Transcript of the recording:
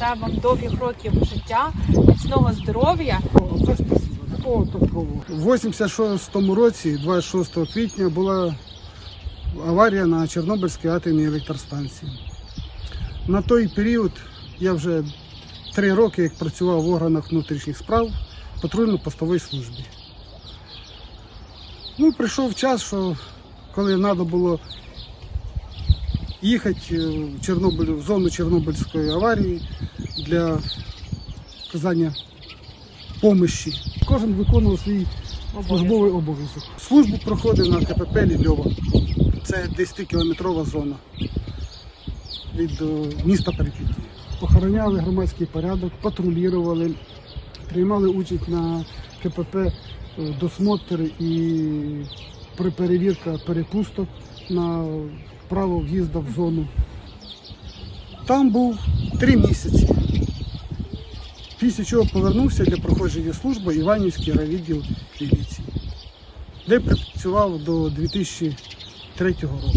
Бажаю вам довгих років життя, міцного здоров'я. Це. У 86-му році, 26 квітня, була аварія на Чорнобильській атомній електростанції. На той період я вже три роки як працював в органах внутрішніх справ патрульно-постовій службі. Ну, прийшов час, що коли треба було їхати в, Чорнобиль, в зону Чорнобильської аварії для оказання помощі. Кожен виконував свій службовий обов'язок. Службу проходив на КПП Лільова. Це 10-кілометрова зона від е, міста Перекіті. Охороняли громадський порядок, патрулювали, приймали участь на КПП е, досмотр і при- перевірка перепусток на право в'їзду в зону. Там був три місяці. Після чого повернувся для проходження служби Іванівський райвідділ міліції, де працював до 2003 року.